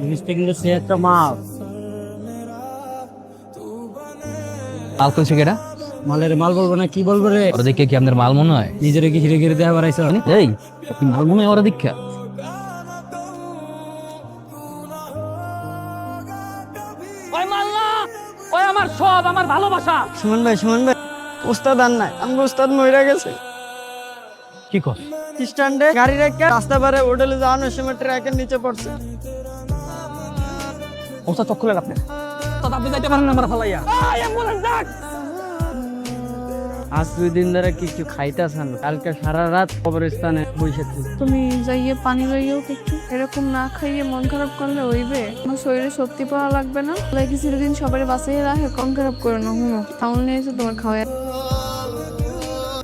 জিনিসটা কিন্তু সে একটা মাল। মালের মাল বলব না কি বলব রে? ওরা দেখে কি আপনার মাল মনে হয়? নিজের কি হিরে গিরে দেওয়া বাড়াইছ। এই মাল মনে হয় ওরা দীক্ষা ওই মাল না ওই আমার সব আমার ভালোবাসা। সুমন ভাই সুমন ভাই। ওস্তাদ আর নাই মরে গেছে। কি কর? স্ট্যান্ডে গাড়ি রেখে রাস্তা পারে হোটেলে যাওয়ানোর সময় ট্র্যাকের নিচে পড়ছে। আপনি তো আপনি যাইতে পারেন আমার ফালাইয়া। আজ দুই দিন ধরে কিছু খাইতেছেন কালকে সারা রাত কবরস্থানে বসেছি তুমি যাইয়ে পানি লইয়েও একটু এরকম না খাইয়ে মন খারাপ করলে হইবে। আমার শরীরে শক্তি পাওয়া লাগবে না। লাগে কিছুদিন সবাই বাঁচিয়ে রাখে কম খারাপ করে না হুনো। তাহলে নিয়ে এসে তোমার খাওয়া